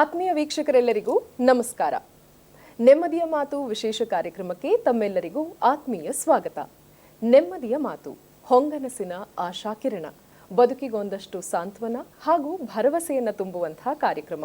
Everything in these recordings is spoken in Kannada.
ಆತ್ಮೀಯ ವೀಕ್ಷಕರೆಲ್ಲರಿಗೂ ನಮಸ್ಕಾರ. ನೆಮ್ಮದಿಯ ಮಾತು ವಿಶೇಷ ಕಾರ್ಯಕ್ರಮಕ್ಕೆ ತಮ್ಮೆಲ್ಲರಿಗೂ ಆತ್ಮೀಯ ಸ್ವಾಗತ. ನೆಮ್ಮದಿಯ ಮಾತು, ಹೊಂಗನಸಿನ ಆಶಾಕಿರಣ ಬದುಕಿಗೊಂದಷ್ಟು ಸಾಂತ್ವನ ಹಾಗೂ ಭರವಸೆಯನ್ನು ತುಂಬುವಂತಹ ಕಾರ್ಯಕ್ರಮ.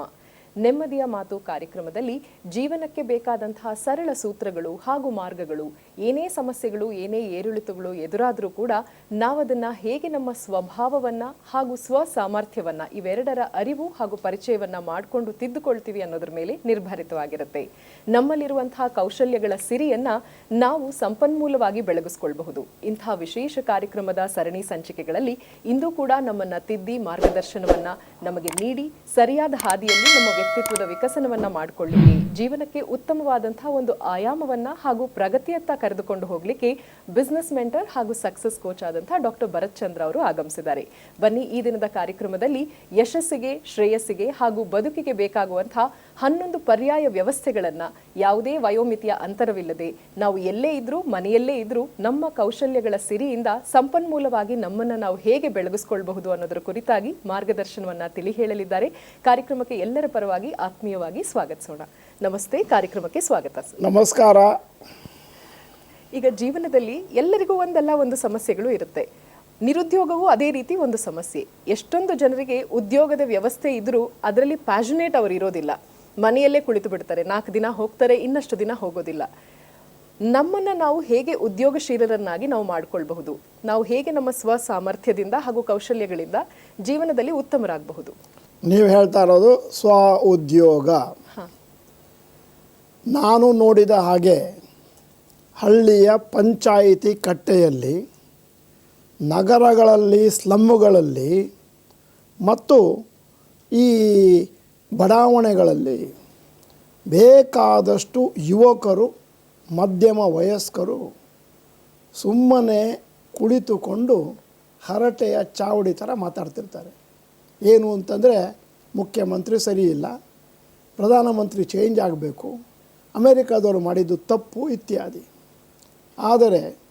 ನೆಮ್ಮದಿಯ ಮಾತು ಕಾರ್ಯಕ್ರಮದಲ್ಲಿ ಜೀವನಕ್ಕೆ ಬೇಕಾದಂತಹ ಸರಳ ಸೂತ್ರಗಳು ಹಾಗೂ ಮಾರ್ಗಗಳು ಏನೇ ಸಮಸ್ಯೆಗಳು, ಏನೇ ಏರಿಳಿತಗಳು ಎದುರಾದರೂ ಕೂಡ ನಾವದನ್ನು ಹೇಗೆ ನಮ್ಮ ಸ್ವಭಾವವನ್ನ ಹಾಗೂ ಸ್ವ ಸಾಮರ್ಥ್ಯವನ್ನ ಇವೆರಡರ ಅರಿವು ಹಾಗೂ ಪರಿಚಯವನ್ನ ಮಾಡಿಕೊಂಡು ತಿದ್ದುಕೊಳ್ತೀವಿ ಅನ್ನೋದ್ರ ಮೇಲೆ ನಿರ್ಭರಿತವಾಗಿರುತ್ತೆ. ನಮ್ಮಲ್ಲಿರುವಂತಹ ಕೌಶಲ್ಯಗಳ ಸಿರಿಯನ್ನು ನಾವು ಸಂಪನ್ಮೂಲವಾಗಿ ಬೆಳಗಿಸ್ಕೊಳ್ಬಹುದು. ಇಂತಹ ವಿಶೇಷ ಕಾರ್ಯಕ್ರಮದ ಸರಣಿ ಸಂಚಿಕೆಗಳಲ್ಲಿ ಇಂದು ಕೂಡ ನಮ್ಮನ್ನ ತಿದ್ದಿ ಮಾರ್ಗದರ್ಶನವನ್ನ ನಮಗೆ ನೀಡಿ ಸರಿಯಾದ ಹಾದಿಯಲ್ಲಿ ನಮ್ಮ ವ್ಯಕ್ತಿತ್ವದ ವಿಕಸನವನ್ನ ಮಾಡಿಕೊಳ್ಳಿ ಜೀವನಕ್ಕೆ ಉತ್ತಮವಾದಂತಹ ಒಂದು ಆಯಾಮವನ್ನ ಹಾಗೂ ಪ್ರಗತಿಯತ್ತ ಕರೆದುಕೊಂಡು ಹೋಗ್ಲಿಕ್ಕೆ ಬಿಸ್ನೆಸ್ ಮೆಂಟರ್ ಹಾಗೂ ಸಕ್ಸಸ್ ಕೋಚ್ ಆದಂತಹ ಡಾಕ್ಟರ್ ಭರತ್ ಚಂದ್ರ ಅವರು ಆಗಮಿಸಿದ್ದಾರೆ. ಬನ್ನಿ ಈ ದಿನದ ಕಾರ್ಯಕ್ರಮದಲ್ಲಿ ಯಶಸ್ಸಿಗೆ, ಶ್ರೇಯಸ್ಸಿಗೆ ಹಾಗೂ ಬದುಕಿಗೆ ಬೇಕಾಗುವಂತಹ ಹನ್ನೊಂದು ಪರ್ಯಾಯ ವ್ಯವಸ್ಥೆಗಳನ್ನ, ಯಾವುದೇ ವಯೋಮಿತಿಯ ಅಂತರವಿಲ್ಲದೆ ನಾವು ಎಲ್ಲೇ ಇದ್ರೂ, ಮನೆಯಲ್ಲೇ ಇದ್ರೂ, ನಮ್ಮ ಕೌಶಲ್ಯಗಳ ಸಿರಿಯಿಂದ ಸಂಪನ್ಮೂಲವಾಗಿ ನಮ್ಮನ್ನ ನಾವು ಹೇಗೆ ಬೆಳಗಿಸ್ಕೊಳ್ಬಹುದು ಅನ್ನೋದರ ಕುರಿತಾಗಿ ಮಾರ್ಗದರ್ಶನವನ್ನ ತಿಳಿ ಹೇಳಲಿದ್ದಾರೆ. ಕಾರ್ಯಕ್ರಮಕ್ಕೆ ಎಲ್ಲರ ಪರವಾಗಿ ಆತ್ಮೀಯವಾಗಿ ಸ್ವಾಗತಿಸೋಣ. ನಮಸ್ತೆ, ಕಾರ್ಯಕ್ರಮಕ್ಕೆ ಸ್ವಾಗತ. ನಮಸ್ಕಾರ. ಈಗ ಜೀವನದಲ್ಲಿ ಎಲ್ಲರಿಗೂ ಒಂದಲ್ಲ ಒಂದು ಸಮಸ್ಯೆಗಳು ಇರುತ್ತೆ. ನಿರುದ್ಯೋಗವೂ ಅದೇ ರೀತಿ ಒಂದು ಸಮಸ್ಯೆ. ಎಷ್ಟೊಂದು ಜನರಿಗೆ ಉದ್ಯೋಗದ ವ್ಯವಸ್ಥೆ ಇದ್ದರೂ ಅದರಲ್ಲಿ ಪ್ಯಾಷನೇಟ್ ಅವರು ಇರೋದಿಲ್ಲ. ಮನೆಯಲ್ಲೇ ಕುಳಿತು ಬಿಡ್ತಾರೆ. ನಾಲ್ಕು ದಿನ ಹೋಗ್ತಾರೆ ಇನ್ನಷ್ಟು ದಿನ ಹೋಗೋದಿಲ್ಲ. ನಮ್ಮನ್ನ ನಾವು ಹೇಗೆ ಉದ್ಯೋಗಶೀಲರನ್ನಾಗಿ ನಾವು ಮಾಡ್ಕೊಳ್ಬಹುದು? ನಾವು ಹೇಗೆ ನಮ್ಮ ಸ್ವ ಸಾಮರ್ಥ್ಯದಿಂದ ಹಾಗೂ ಕೌಶಲ್ಯಗಳಿಂದ ಜೀವನದಲ್ಲಿ ಉತ್ತಮರಾಗಬಹುದು? ನೀವು ಹೇಳ್ತಾ ಇರೋದು ಸ್ವ ಉದ್ಯೋಗ. ನಾನು ನೋಡಿದ ಹಾಗೆ ಹಳ್ಳಿಯ ಪಂಚಾಯಿತಿ ಕಟ್ಟೆಯಲ್ಲಿ, ನಗರಗಳಲ್ಲಿ, ಸ್ಲಮ್ಮುಗಳಲ್ಲಿ ಮತ್ತು ಈ ಬಡಾವಣೆಗಳಲ್ಲಿ ಬೇಕಾದಷ್ಟು ಯುವಕರು, ಮಧ್ಯಮ ವಯಸ್ಕರು ಸುಮ್ಮನೆ ಕುಳಿತುಕೊಂಡು ಹರಟೆಯ ಚಾವಡಿ ಥರ ಮಾತಾಡ್ತಿರ್ತಾರೆ. ಏನು ಅಂತಂದರೆ, ಮುಖ್ಯಮಂತ್ರಿ ಸರಿ ಇಲ್ಲ, ಪ್ರಧಾನಮಂತ್ರಿ ಚೇಂಜ್ ಆಗಬೇಕು, ಅಮೇರಿಕಾದವರು ಮಾಡಿದ್ದು ತಪ್ಪು ಇತ್ಯಾದಿ. ಆದರೆ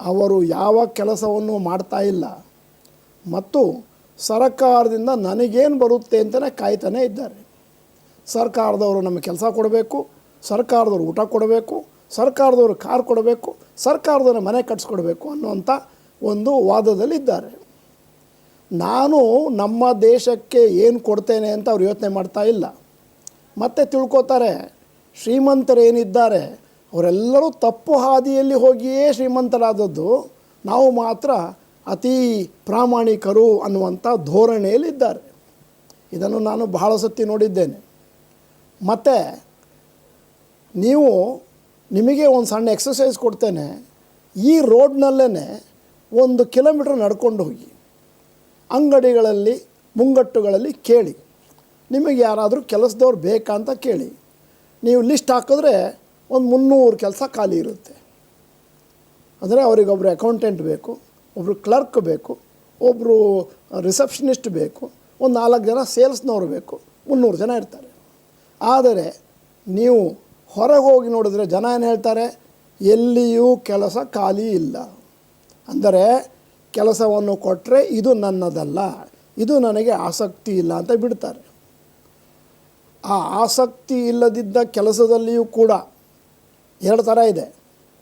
ಅವರು ಯಾವ ಕೆಲಸವನ್ನು ಮಾಡ್ತಾ ಇಲ್ಲ ಮತ್ತು ಸರ್ಕಾರದಿಂದ ನನಗೇನು ಬರುತ್ತೆ ಅಂತಲೇ ಕಾಯ್ತಾನೆ ಇದ್ದಾರೆ. ಸರ್ಕಾರದವರು ನಮಗೆ ಕೆಲಸ ಕೊಡಬೇಕು, ಸರ್ಕಾರದವರು ಊಟ ಕೊಡಬೇಕು, ಸರ್ಕಾರದವರು ಕಾರ್ ಕೊಡಬೇಕು, ಸರ್ಕಾರದವರು ಮನೆ ಕಟ್ಸ್ಕೊಡ್ಬೇಕು ಅನ್ನುವಂಥ ಒಂದು ವಾದದಲ್ಲಿದ್ದಾರೆ. ನಾನು ನಮ್ಮ ದೇಶಕ್ಕೆ ಏನು ಕೊಡ್ತೇನೆ ಅಂತ ಅವ್ರು ಯೋಚನೆ ಮಾಡ್ತಾ ಇಲ್ಲ. ಮತ್ತೆ ತಿಳ್ಕೊತಾರೆ ಶ್ರೀಮಂತರೇನಿದ್ದಾರೆ ಅವರೆಲ್ಲರೂ ತಪ್ಪು ಹಾದಿಯಲ್ಲಿ ಹೋಗಿಯೇ ಶ್ರೀಮಂತರಾದದ್ದು. ನಾವು ಮಾತ್ರ ಅತಿ ಪ್ರಾಮಾಣಿಕರು ಅನ್ನುವಂಥ ಧೋರಣೆಯಲ್ಲಿದ್ದಾರೆ. ಇದನ್ನು ನಾನು ಬಹಳ ಸತಿ ನೋಡಿದ್ದೇನೆ. ಮತ್ತು ನೀವು ನಿಮಗೆ ಒಂದು ಸಣ್ಣ ಎಕ್ಸಸೈಸ್ ಕೊಡ್ತೇನೆ. ಈ ರೋಡ್ನಲ್ಲೇ ಒಂದು ಕಿಲೋಮೀಟ್ರ್ ನಡ್ಕೊಂಡು ಹೋಗಿ. ಅಂಗಡಿಗಳಲ್ಲಿ, ಮುಂಗಟ್ಟುಗಳಲ್ಲಿ ಕೇಳಿ. ನಿಮಗೆ ಯಾರಾದರೂ ಕೆಲಸದವ್ರು ಬೇಕಾ ಅಂತ ಕೇಳಿ. ನೀವು ಲಿಸ್ಟ್ ಹಾಕಿದ್ರೆ ಒಂದು ಮುನ್ನೂರು ಕೆಲಸ ಖಾಲಿ ಇರುತ್ತೆ. ಅಂದರೆ ಅವರಿಗೊಬ್ಬರು ಅಕೌಂಟೆಂಟ್ ಬೇಕು ಒಬ್ಬರು ಕ್ಲರ್ಕ್ ಬೇಕು ಒಬ್ಬರು ರಿಸೆಪ್ಷನಿಸ್ಟ್ ಬೇಕು, ಒಂದು ನಾಲ್ಕು ಜನ ಸೇಲ್ಸ್ನವ್ರು ಬೇಕು, ಮುನ್ನೂರು ಜನ ಇರ್ತಾರೆ. ಆದರೆ ನೀವು ಹೊರಗೆ ಹೋಗಿ ನೋಡಿದ್ರೆ ಜನ ಏನು ಹೇಳ್ತಾರೆ? ಎಲ್ಲಿಯೂ ಕೆಲಸ ಖಾಲಿ ಇಲ್ಲ. ಅಂದರೆ ಕೆಲಸವನ್ನು ಕೊಟ್ಟರೆ ಇದು ನನ್ನದಲ್ಲ, ಇದು ನನಗೆ ಆಸಕ್ತಿ ಇಲ್ಲ ಅಂತ ಬಿಡ್ತಾರೆ. ಆ ಆಸಕ್ತಿ ಇಲ್ಲದಿದ್ದ ಕೆಲಸದಲ್ಲಿಯೂ ಕೂಡ ಎರಡು ಥರ ಇದೆ.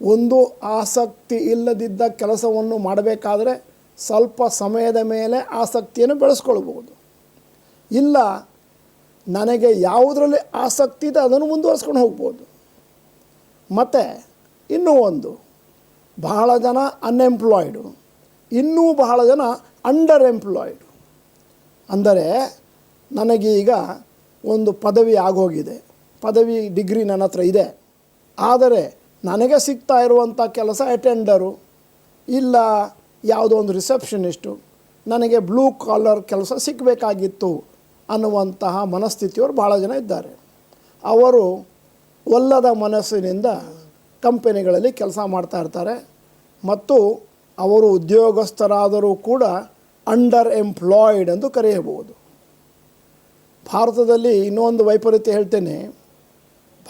ಒಂದು ಆಸಕ್ತಿ ಇಲ್ಲದಿದ್ದ ಕೆಲಸವನ್ನು ಮಾಡಬೇಕಾದ್ರೆ ಸ್ವಲ್ಪ ಸಮಯದ ಮೇಲೆ ಆಸಕ್ತಿಯನ್ನು ಬೆಳೆಸ್ಕೊಳ್ಬೋದು ಇಲ್ಲ, ನನಗೆ ಯಾವುದರಲ್ಲಿ ಆಸಕ್ತಿ ಇದೆ ಅದನ್ನು ಮುಂದುವರಿಸ್ಕೊಂಡು ಹೋಗ್ಬೋದು. ಮತ್ತು ಇನ್ನೂ ಒಂದು, ಬಹಳ ಜನ ಅನ್ಎಂಪ್ಲಾಯ್ಡು ಇನ್ನೂ ಬಹಳ ಜನ ಅಂಡರ್ ಎಂಪ್ಲಾಯ್ಡು ಅಂದರೆ ನನಗೀಗ ಒಂದು ಪದವಿ ಆಗೋಗಿದೆ. ಪದವಿ ಡಿಗ್ರಿ ನನ್ನ ಹತ್ರ ಇದೆ. ಆದರೆ ನನಗೆ ಸಿಗ್ತಾ ಇರುವಂಥ ಕೆಲಸ ಅಟೆಂಡರು ಇಲ್ಲ ಯಾವುದೋ ಒಂದು ರಿಸೆಪ್ಷನಿಸ್ಟು ನನಗೆ ಬ್ಲೂ ಕಾಲರ್ ಕೆಲಸ ಸಿಗಬೇಕಾಗಿತ್ತು ಅನ್ನುವಂತಹ ಮನಸ್ಥಿತಿಯವರು ಭಾಳ ಜನ ಇದ್ದಾರೆ. ಅವರು ಒಲ್ಲದ ಮನಸ್ಸಿನಿಂದ ಕಂಪನಿಗಳಲ್ಲಿ ಕೆಲಸ ಮಾಡ್ತಾ ಇರ್ತಾರೆ ಮತ್ತು ಅವರು ಉದ್ಯೋಗಸ್ಥರಾದರೂ ಕೂಡ ಅಂಡರ್ ಎಂಪ್ಲಾಯ್ಡ್ ಎಂದು ಕರೆಯಬಹುದು. ಭಾರತದಲ್ಲಿ ಇನ್ನೊಂದು ವೈಪರೀತ್ಯ ಹೇಳ್ತೇನೆ.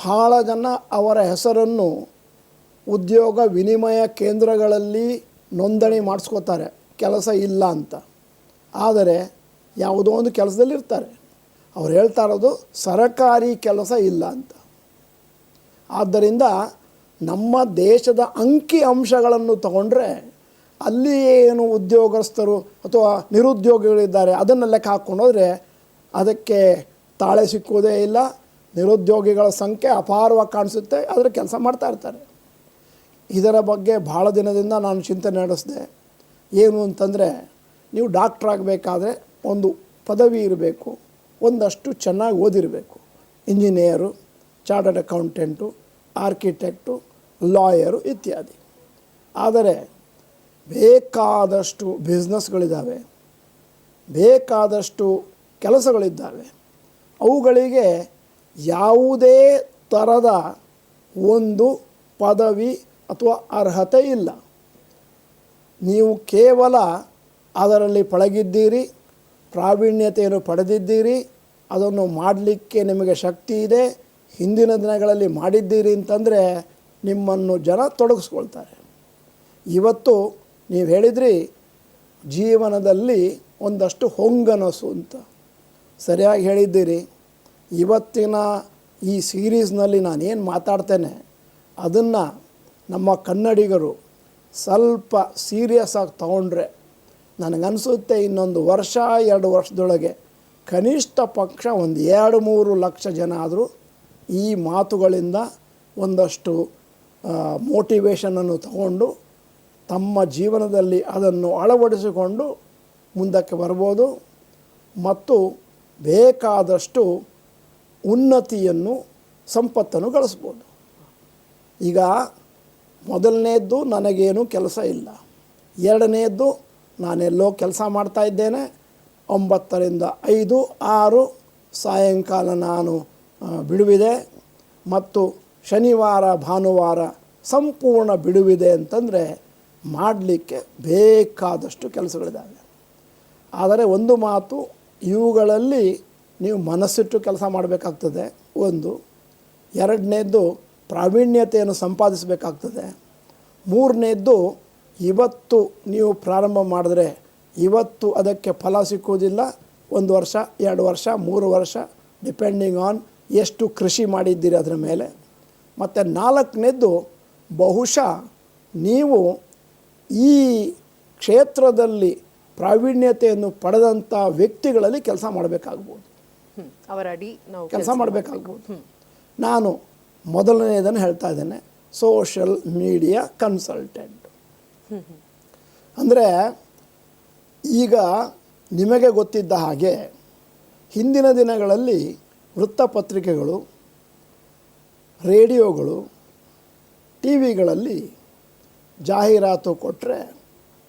ಭಾಳ ಜನ ಅವರ ಹೆಸರನ್ನು ಉದ್ಯೋಗ ವಿನಿಮಯ ಕೇಂದ್ರಗಳಲ್ಲಿ ನೋಂದಣಿ ಮಾಡಿಸ್ಕೋತಾರೆ. ಕೆಲಸ ಇಲ್ಲ ಅಂತ. ಆದರೆ ಯಾವುದೋ ಒಂದು ಕೆಲಸದಲ್ಲಿ ಇರ್ತಾರೆ. ಅವ್ರು ಹೇಳ್ತಾ ಇರೋದು ಸರಕಾರಿ ಕೆಲಸ ಇಲ್ಲ ಅಂತ. ಆದ್ದರಿಂದ ನಮ್ಮ ದೇಶದ ಅಂಕಿ ಅಂಶಗಳನ್ನು ತಗೊಂಡ್ರೆ ಅಲ್ಲಿ ಏನು ಉದ್ಯೋಗಸ್ಥರು ಅಥವಾ ನಿರುದ್ಯೋಗಿಗಳಿದ್ದಾರೆ ಅದನ್ನು ಲೆಕ್ಕ ಹಾಕ್ಕೊಂಡೋದ್ರೆ ಅದಕ್ಕೆ ತಾಳೆ ಸಿಕ್ಕುವುದೇ ಇಲ್ಲ ನಿರುದ್ಯೋಗಿಗಳ ಸಂಖ್ಯೆ ಅಪಾರವಾಗಿ ಕಾಣಿಸುತ್ತೆ ಅದರ ಕೆಲಸ ಮಾಡ್ತಾ ಇರ್ತಾರೆ. ಇದರ ಬಗ್ಗೆ ಭಾಳ ದಿನದಿಂದ ನಾನು ಚಿಂತನೆ ನಡೆಸಿದೆ. ಏನು ಅಂತಂದರೆ, ನೀವು ಡಾಕ್ಟ್ರ್ ಆಗಬೇಕಾದ್ರೆ ಒಂದು ಪದವಿ ಇರಬೇಕು, ಒಂದಷ್ಟು ಚೆನ್ನಾಗಿ ಓದಿರಬೇಕು. Engineer, chartered accountant, architect, lawyer ಇತ್ಯಾದಿ. ಆದರೆ ಬೇಕಾದಷ್ಟು ಬಿಸ್ನೆಸ್ಗಳಿದ್ದಾವೆ, ಬೇಕಾದಷ್ಟು ಕೆಲಸಗಳಿದ್ದಾವೆ. ಅವುಗಳಿಗೆ ಯಾವುದೇ ಥರದ ಒಂದು ಪದವಿ ಅಥವಾ ಅರ್ಹತೆ ಇಲ್ಲ. ನೀವು ಕೇವಲ ಅದರಲ್ಲಿ ಪಳಗಿದ್ದೀರಿ, ಪ್ರಾವೀಣ್ಯತೆಯನ್ನು ಪಡೆದಿದ್ದೀರಿ, ಅದನ್ನು ಮಾಡಲಿಕ್ಕೆ ನಿಮಗೆ ಶಕ್ತಿ ಇದೆ, ಹಿಂದಿನ ದಿನಗಳಲ್ಲಿ ಮಾಡಿದ್ದೀರಿ ಅಂತಂದರೆ ನಿಮ್ಮನ್ನು ಜನ ತೊಡಗಿಸ್ಕೊಳ್ತಾರೆ. ಇವತ್ತು ನೀವು ಹೇಳಿದ್ರಿ, ಜೀವನದಲ್ಲಿ ಒಂದಷ್ಟು ಹೊಂಗನಸು ಅಂತ. ಸರಿಯಾಗಿ ಹೇಳಿದ್ದೀರಿ. ಇವತ್ತಿನ ಈ ಸೀರೀಸ್ನಲ್ಲಿ ನಾನೇನು ಮಾತಾಡ್ತೇನೆ, ಅದನ್ನು ನಮ್ಮ ಕನ್ನಡಿಗರು ಸ್ವಲ್ಪ ಸೀರಿಯಸ್ ಆಗಿ ತಗೊಂಡ್ರೆ ನನಗನ್ಸುತ್ತೆ ಇನ್ನೊಂದು ವರ್ಷ, ಎರಡು ವರ್ಷದೊಳಗೆ ಕನಿಷ್ಠ ಪಕ್ಷ ಒಂದು ಎರಡು ಮೂರು ಲಕ್ಷ ಜನ ಆದರೂ ಈ ಮಾತುಗಳಿಂದ ಒಂದಷ್ಟು ಮೋಟಿವೇಶನನ್ನು ತಗೊಂಡು ತಮ್ಮ ಜೀವನದಲ್ಲಿ ಅದನ್ನು ಅಳವಡಿಸಿಕೊಂಡು ಮುಂದಕ್ಕೆ ಬರ್ಬೋದು. ಮತ್ತು ಬೇಕಾದಷ್ಟು ಉನ್ನತಿಯನ್ನು ಸಂಪತ್ತನ್ನು ಗಳಿಸ್ಬೋದು. ಈಗ ಮೊದಲನೇದ್ದು ನನಗೇನು ಕೆಲಸ ಇಲ್ಲ. ಎರಡನೆಯದ್ದು ನಾನೆಲ್ಲೋ ಕೆಲಸ ಮಾಡ್ತಾ ಇದ್ದೇನೆ. ಒಂಬತ್ತರಿಂದ ಐದು, ಆರು ಸಾಯಂಕಾಲ ನಾನು ಬಿಡುವಿದೆ. ಮತ್ತು ಶನಿವಾರ, ಭಾನುವಾರ ಸಂಪೂರ್ಣ ಬಿಡುವಿದೆ ಅಂತಂದರೆ ಮಾಡಲಿಕ್ಕೆ ಬೇಕಾದಷ್ಟು ಕೆಲಸಗಳಿದ್ದಾವೆ. ಆದರೆ ಒಂದು ಮಾತು ಇವುಗಳಲ್ಲಿ ನೀವು ಮನಸ್ಸಿಟ್ಟು ಕೆಲಸ ಮಾಡಬೇಕಾಗ್ತದೆ. ಒಂದು, ಎರಡನೇದ್ದು ಪ್ರಾವೀಣ್ಯತೆಯನ್ನು ಸಂಪಾದಿಸಬೇಕಾಗ್ತದೆ. ಮೂರನೇದ್ದು ಇವತ್ತು ನೀವು ಪ್ರಾರಂಭ ಮಾಡಿದ್ರೆ ಇವತ್ತು ಅದಕ್ಕೆ ಫಲ ಸಿಕ್ಕುವುದಿಲ್ಲ. ಒಂದು ವರ್ಷ, ಎರಡು ವರ್ಷ, ಮೂರು ವರ್ಷ, ಡಿಪೆಂಡಿಂಗ್ ಆನ್ ಎಷ್ಟು ಕೃಷಿ ಮಾಡಿದ್ದೀರಿ ಅದರ ಮೇಲೆ. ಮತ್ತು ನಾಲ್ಕನೇದ್ದು ಬಹುಶಃ ನೀವು ಈ ಕ್ಷೇತ್ರದಲ್ಲಿ ಪ್ರಾವೀಣ್ಯತೆಯನ್ನು ಪಡೆದಂಥ ವ್ಯಕ್ತಿಗಳಲ್ಲಿ ಕೆಲಸ ಮಾಡಬೇಕಾಗ್ಬೋದು. ಅವರ ಅಡಿ ನಾವು ಕೆಲಸ ಮಾಡಬೇಕಾಗ್ಬೋದು ನಾನು ಮೊದಲನೇದನ್ನು ಹೇಳ್ತಾ ಇದ್ದೇನೆ ಸೋಷಲ್ ಮೀಡಿಯಾ ಕನ್ಸಲ್ಟೆಂಟ್ ಅಂದರೆ ಈಗ ನಿಮಗೆ ಗೊತ್ತಿದ್ದ ಹಾಗೆ ಹಿಂದಿನ ದಿನಗಳಲ್ಲಿ ವೃತ್ತಪತ್ರಿಕೆಗಳು ರೇಡಿಯೋಗಳು ಟಿ ವಿಗಳಲ್ಲಿ ಜಾಹೀರಾತು ಕೊಟ್ಟರೆ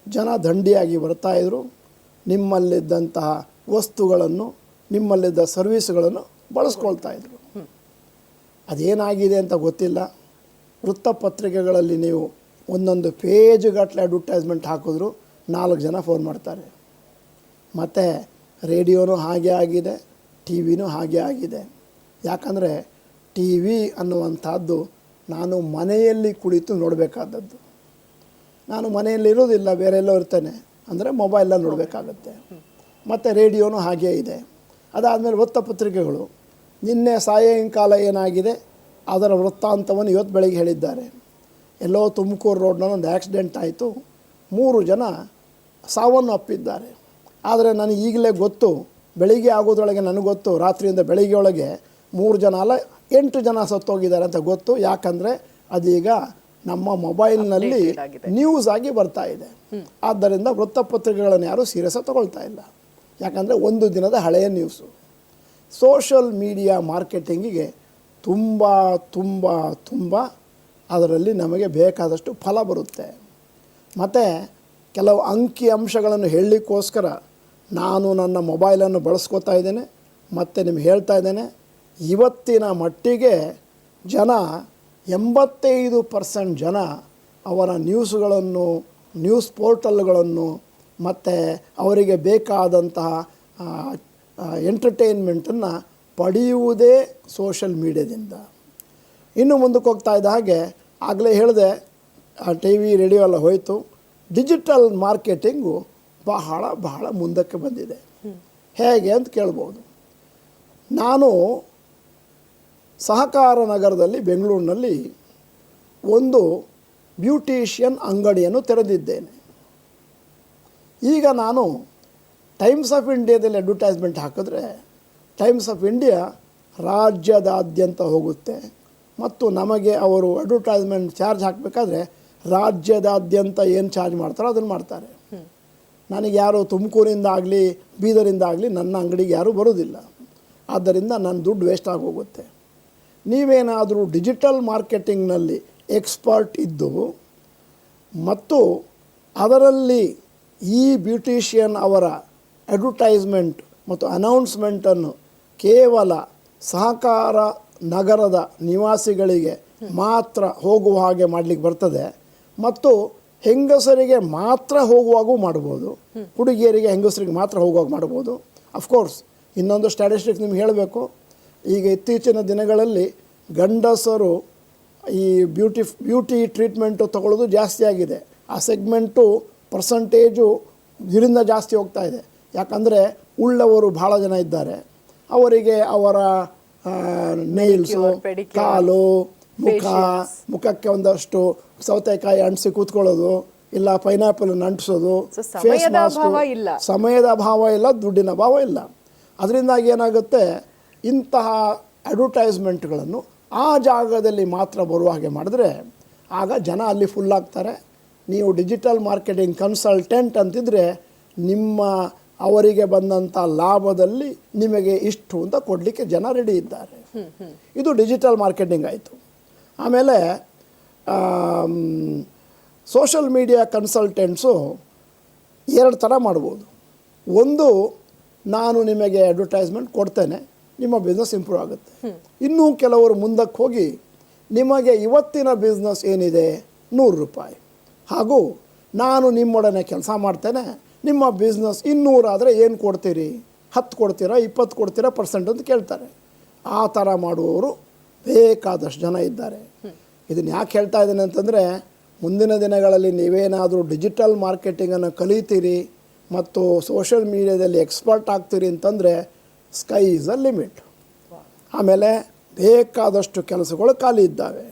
ಜನ ದಂಡಿಯಾಗಿ ಬರ್ತಾಯಿದ್ರು ನಿಮ್ಮಲ್ಲಿದ್ದಂತಹ ವಸ್ತುಗಳನ್ನು ನಿಮ್ಮಲ್ಲಿದ್ದ ಸರ್ವಿಸ್ಗಳನ್ನು ಬಳಸ್ಕೊಳ್ತಾ ಇದ್ರು. ಅದೇನಾಗಿದೆ ಅಂತ ಗೊತ್ತಿಲ್ಲ. ವೃತ್ತಪತ್ರಿಕೆಗಳಲ್ಲಿ ನೀವು ಒಂದೊಂದು ಪೇಜ್ಗಟ್ಟಲೆ ಅಡ್ವರ್ಟೈಸ್ಮೆಂಟ್ ಹಾಕಿದ್ರು ನಾಲ್ಕು ಜನ ಫೋನ್ ಮಾಡ್ತಾರೆ. ಮತ್ತು ರೇಡಿಯೋನೂ ಹಾಗೆ ಆಗಿದೆ ಟಿ ವಿನೂ ಹಾಗೆ ಆಗಿದೆ. ಯಾಕಂದರೆ ಟಿ ವಿ ಅನ್ನುವಂಥದ್ದು ನಾನು ಮನೆಯಲ್ಲಿ ಕುಳಿತು ನೋಡಬೇಕಾದದ್ದು. ನಾನು ಮನೆಯಲ್ಲಿ ಇರೋದಿಲ್ಲ ಬೇರೆ ಎಲ್ಲೋ ಇರ್ತೇನೆ. ಅಂದರೆ ಮೊಬೈಲಲ್ಲಿ ನೋಡಬೇಕಾಗತ್ತೆ. ಮತ್ತು ರೇಡಿಯೋನೂ ಹಾಗೇ ಇದೆ. ಅದಾದಮೇಲೆ ವೃತ್ತಪತ್ರಿಕೆಗಳು ನಿನ್ನೆ ಸಾಯಂಕಾಲ ಏನಾಗಿದೆ? ಅದರ ವೃತ್ತಾಂತವನ್ನು ಇವತ್ತು ಬೆಳಗ್ಗೆ ಹೇಳಿದ್ದಾರೆ. ಎಲ್ಲೋ ತುಮಕೂರು ರೋಡ್ನಲ್ಲಿ ಒಂದು ಆ್ಯಕ್ಸಿಡೆಂಟ್ ಆಯಿತು. ಮೂರು ಜನ ಸಾವನ್ನು ಅಪ್ಪಿದ್ದಾರೆ. ಆದರೆ ನನಗೆ ಈಗಲೇ ಗೊತ್ತು ಬೆಳಿಗ್ಗೆ ಆಗೋದ್ರೊಳಗೆ ನನಗೆ ಗೊತ್ತು ರಾತ್ರಿಯಿಂದ ಬೆಳಿಗ್ಗೆಯೊಳಗೆ ಮೂರು ಜನ ಅಲ್ಲ ಎಂಟು ಜನ ಸತ್ತೋಗಿದ್ದಾರೆ ಅಂತ ಗೊತ್ತು. ಯಾಕಂದರೆ ಅದೀಗ ನಮ್ಮ ಮೊಬೈಲ್ನಲ್ಲಿ. ನ್ಯೂಸ್ ಆಗಿ ಬರ್ತಾ ಇದೆ. ಆದ್ದರಿಂದ ವೃತ್ತಪತ್ರಿಕೆಗಳನ್ನು ಯಾರೂ ಸೀರಿಯಸ್ ತಗೊಳ್ತಾ ಇಲ್ಲ. ಯಾಕಂದರೆ ಒಂದು ದಿನದ ಹಳೆಯ ನ್ಯೂಸು ಸೋಷಲ್ ಮೀಡಿಯಾ ಮಾರ್ಕೆಟಿಂಗಿಗೆ ತುಂಬ ತುಂಬ ತುಂಬ ಅದರಲ್ಲಿ ನಮಗೆ ಬೇಕಾದಷ್ಟು ಫಲ ಬರುತ್ತೆ. ಮತ್ತು ಕೆಲವು ಅಂಕಿ ಅಂಶಗಳನ್ನು ಹೇಳಲಿಕ್ಕೋಸ್ಕರ ನಾನು ನನ್ನ ಮೊಬೈಲನ್ನು ಬಳಸ್ಕೋತಾ ಇದ್ದೇನೆ, ಮತ್ತು ನಿಮ್ಗೆ ಹೇಳ್ತಾ ಇದ್ದೇನೆ. ಇವತ್ತಿನ ಮಟ್ಟಿಗೆ ಜನ ಎಂಬತ್ತೈದು ಪರ್ಸೆಂಟ್ ಜನ ಅವರ ನ್ಯೂಸ್ಗಳನ್ನು ನ್ಯೂಸ್ ಪೋರ್ಟಲ್ಗಳನ್ನು ಮತ್ತು ಅವರಿಗೆ ಬೇಕಾದಂತಹ ಎಂಟರ್ಟೈನ್ಮೆಂಟನ್ನು ಪಡೆಯುವುದೇ ಸೋಷಲ್ ಮೀಡಿಯಾದಿಂದ ಇನ್ನು ಮುಂದಕ್ಕೆ ಹೋಗ್ತಾ ಇದ್ದ ಹಾಗೆ ಆಗಲೇ ಹೇಳಿದೆ ಟಿ ವಿ ರೇಡಿಯೋ ಎಲ್ಲ ಹೋಯಿತು. ಡಿಜಿಟಲ್ ಮಾರ್ಕೆಟಿಂಗು ಬಹಳ ಬಹಳ ಮುಂದಕ್ಕೆ ಬಂದಿದೆ. ಹೇಗೆ ಅಂತ ಕೇಳ್ಬೋದು. ನಾನು ಸಹಕಾರ ನಗರದಲ್ಲಿ ಬೆಂಗಳೂರಿನಲ್ಲಿ ಒಂದು ಬ್ಯೂಟಿಷಿಯನ್ ಅಂಗಡಿಯನ್ನು ತೆರೆದಿದ್ದೇನೆ. ಈಗ ನಾನು ಟೈಮ್ಸ್ ಆಫ್ ಇಂಡಿಯಾದಲ್ಲಿ ಅಡ್ವರ್ಟೈಸ್ಮೆಂಟ್ ಹಾಕಿದ್ರೆ ಟೈಮ್ಸ್ ಆಫ್ ಇಂಡಿಯಾ ರಾಜ್ಯದಾದ್ಯಂತ ಹೋಗುತ್ತೆ. ಮತ್ತು ನಮಗೆ ಅವರು ಅಡ್ವರ್ಟೈಸ್ಮೆಂಟ್ ಚಾರ್ಜ್ ಹಾಕಬೇಕಾದ್ರೆ ರಾಜ್ಯದಾದ್ಯಂತ ಏನು ಚಾರ್ಜ್ ಮಾಡ್ತಾರೋ ಅದನ್ನು ಮಾಡ್ತಾರೆ. ನನಗೆ ಯಾರು ತುಮಕೂರಿಂದ ಆಗಲಿ ಬೀದರಿಂದ ಆಗಲಿ ನನ್ನ ಅಂಗಡಿಗೆ ಯಾರೂ ಬರೋದಿಲ್ಲ ಆದ್ದರಿಂದ ನನ್ನ ದುಡ್ಡು ವೇಸ್ಟ್ ಆಗೋಗುತ್ತೆ ನೀವೇನಾದರೂ ಡಿಜಿಟಲ್ ಮಾರ್ಕೆಟಿಂಗ್ನಲ್ಲಿ ಎಕ್ಸ್ಪರ್ಟ್ ಇದ್ದು ಮತ್ತು ಅದರಲ್ಲಿ ಈ ಬ್ಯೂಟಿಷಿಯನ್ ಅವರ ಅಡ್ವರ್ಟೈಸ್ಮೆಂಟ್ ಮತ್ತು ಅನೌನ್ಸ್ಮೆಂಟನ್ನು ಕೇವಲ ಸಹಕಾರ ನಗರದ ನಿವಾಸಿಗಳಿಗೆ ಮಾತ್ರ ಹೋಗುವ ಹಾಗೆ ಮಾಡಲಿಕ್ಕೆ ಬರ್ತದೆ. ಮತ್ತು ಹೆಂಗಸರಿಗೆ ಮಾತ್ರ ಹೋಗುವಾಗೂ ಮಾಡ್ಬೋದು. ಹುಡುಗಿಯರಿಗೆ, ಹೆಂಗಸರಿಗೆ ಮಾತ್ರ ಹೋಗುವಾಗ ಮಾಡ್ಬೋದು. ಅಫ್ಕೋರ್ಸ್ ಇನ್ನೊಂದು ಸ್ಟ್ಯಾಟಿಸ್ಟಿಕ್ ನಿಮ್ಗೆ ಹೇಳಬೇಕು. ಈಗ ಇತ್ತೀಚಿನ ದಿನಗಳಲ್ಲಿ ಗಂಡಸರು ಈ ಬ್ಯೂಟಿ ಬ್ಯೂಟಿ ಟ್ರೀಟ್ಮೆಂಟು ತಗೊಳ್ಳೋದು ಜಾಸ್ತಿ ಆಗಿದೆ. ಆ ಸೆಗ್ಮೆಂಟು ಪರ್ಸಂಟೇಜು ಇದರಿಂದ ಜಾಸ್ತಿ ಹೋಗ್ತಾ ಇದೆ. ಯಾಕಂದರೆ ಉಳ್ಳವರು ಭಾಳ ಜನ ಇದ್ದಾರೆ. ಅವರಿಗೆ ಅವರ ನೈಲ್ಸು ಕಾಲು ಮುಖ ಮುಖಕ್ಕೆ ಒಂದಷ್ಟು ಸೌತೆಕಾಯಿ ಅಂಟಿಸಿ ಕೂತ್ಕೊಳ್ಳೋದು ಇಲ್ಲ ಪೈನಾಪಲ್ ಅಂಟಿಸೋದು ಫೇಸ್ ಇಲ್ಲ. ಸಮಯದ ಅಭಾವ ಇಲ್ಲ ದುಡ್ಡಿನ ಅಭಾವ ಇಲ್ಲ. ಅದರಿಂದಾಗಿ ಏನಾಗುತ್ತೆ ಇಂತಹ ಅಡ್ವರ್ಟೈಸ್ಮೆಂಟ್ಗಳನ್ನು ಆ ಜಾಗದಲ್ಲಿ ಮಾತ್ರ ಬರುವ ಹಾಗೆ ಮಾಡಿದ್ರೆ ಆಗ ಜನ ಅಲ್ಲಿ ಫುಲ್ ಆಗ್ತಾರೆ. ನೀವು ಡಿಜಿಟಲ್ ಮಾರ್ಕೆಟಿಂಗ್ ಕನ್ಸಲ್ಟೆಂಟ್ ಅಂತಿದ್ರೆ ನಿಮ್ಮ ಅವರಿಗೆ ಬಂದಂಥ ಲಾಭದಲ್ಲಿ ನಿಮಗೆ ಇಷ್ಟು ಅಂತ ಕೊಡಲಿಕ್ಕೆ ಜನ ರೆಡಿ ಇದ್ದಾರೆ. ಇದು ಡಿಜಿಟಲ್ ಮಾರ್ಕೆಟಿಂಗ್ ಆಯಿತು. ಆಮೇಲೆ ಸೋಷಲ್ ಮೀಡಿಯಾ ಕನ್ಸಲ್ಟೆಂಟ್ಸು ಎರಡು ಥರ ಮಾಡ್ಬೋದು. ಒಂದು, ನಾನು ನಿಮಗೆ ಅಡ್ವರ್ಟೈಸ್ಮೆಂಟ್ ಕೊಡ್ತೇನೆ, ನಿಮ್ಮ ಬಿಸ್ನೆಸ್ ಇಂಪ್ರೂವ್ ಆಗುತ್ತೆ. ಇನ್ನೂ ಕೆಲವರು ಮುಂದಕ್ಕೆ ಹೋಗಿ, ನಿಮಗೆ ಇವತ್ತಿನ ಬಿಸ್ನೆಸ್ ಏನಿದೆ? ನೂರು ರೂಪಾಯಿ. ಹಾಗೂ ನಾನು ನಿಮ್ಮೊಡನೆ ಕೆಲಸ ಮಾಡ್ತೇನೆ, ನಿಮ್ಮ ಬಿಸ್ನೆಸ್ ಇನ್ನೂರಾದರೆ ಏನು ಕೊಡ್ತೀರಿ? ಹತ್ತು ಕೊಡ್ತೀರಾ, ಇಪ್ಪತ್ತು ಕೊಡ್ತೀರಾ ಪರ್ಸೆಂಟ್ ಅಂತ ಕೇಳ್ತಾರೆ. ಆ ಥರ ಮಾಡುವವರು ಬೇಕಾದಷ್ಟು ಜನ ಇದ್ದಾರೆ. ಇದನ್ನು ಯಾಕೆ ಹೇಳ್ತಾ ಇದ್ದೀನಿ ಅಂತಂದರೆ, ಮುಂದಿನ ದಿನಗಳಲ್ಲಿ ನೀವೇನಾದರೂ ಡಿಜಿಟಲ್ ಮಾರ್ಕೆಟಿಂಗನ್ನು ಕಲಿತೀರಿ ಮತ್ತು ಸೋಷಿಯಲ್ ಮೀಡಿಯಾದಲ್ಲಿ ಎಕ್ಸ್ಪರ್ಟ್ ಆಗ್ತೀರಿ ಅಂತಂದರೆ ಸ್ಕೈ ಈಸ್ ಅ ಲಿಮಿಟ್ ಆಮೇಲೆ ಬೇಕಾದಷ್ಟು ಕೆಲಸಗಳು ಖಾಲಿ ಇದ್ದಾವೆ.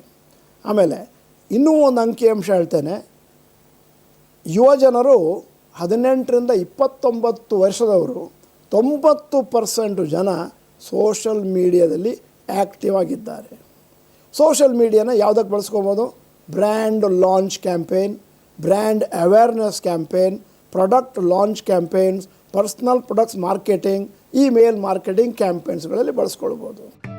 ಆಮೇಲೆ ಇನ್ನೂ ಒಂದು ಅಂಕಿಅಂಶ ಹೇಳ್ತೇನೆ. ಯುವಜನರು ಹದಿನೆಂಟರಿಂದ ಇಪ್ಪತ್ತೊಂಬತ್ತು ವರ್ಷದವರು ತೊಂಬತ್ತು ಪರ್ಸೆಂಟು ಜನ ಸೋಷಲ್ ಮೀಡಿಯಾದಲ್ಲಿ ಆ್ಯಕ್ಟಿವ್ ಆಗಿದ್ದಾರೆ. ಸೋಷಲ್ ಮೀಡಿಯಾನ ಯಾವುದಕ್ಕೆ ಬಳಸ್ಕೊಬೋದು? Brand launch campaign, brand awareness campaign, product launch campaigns, personal products marketing, email marketing ಕ್ಯಾಂಪೇನ್ಸ್ಗಳಲ್ಲಿ ಬಳಸ್ಕೊಳ್ಬೋದು.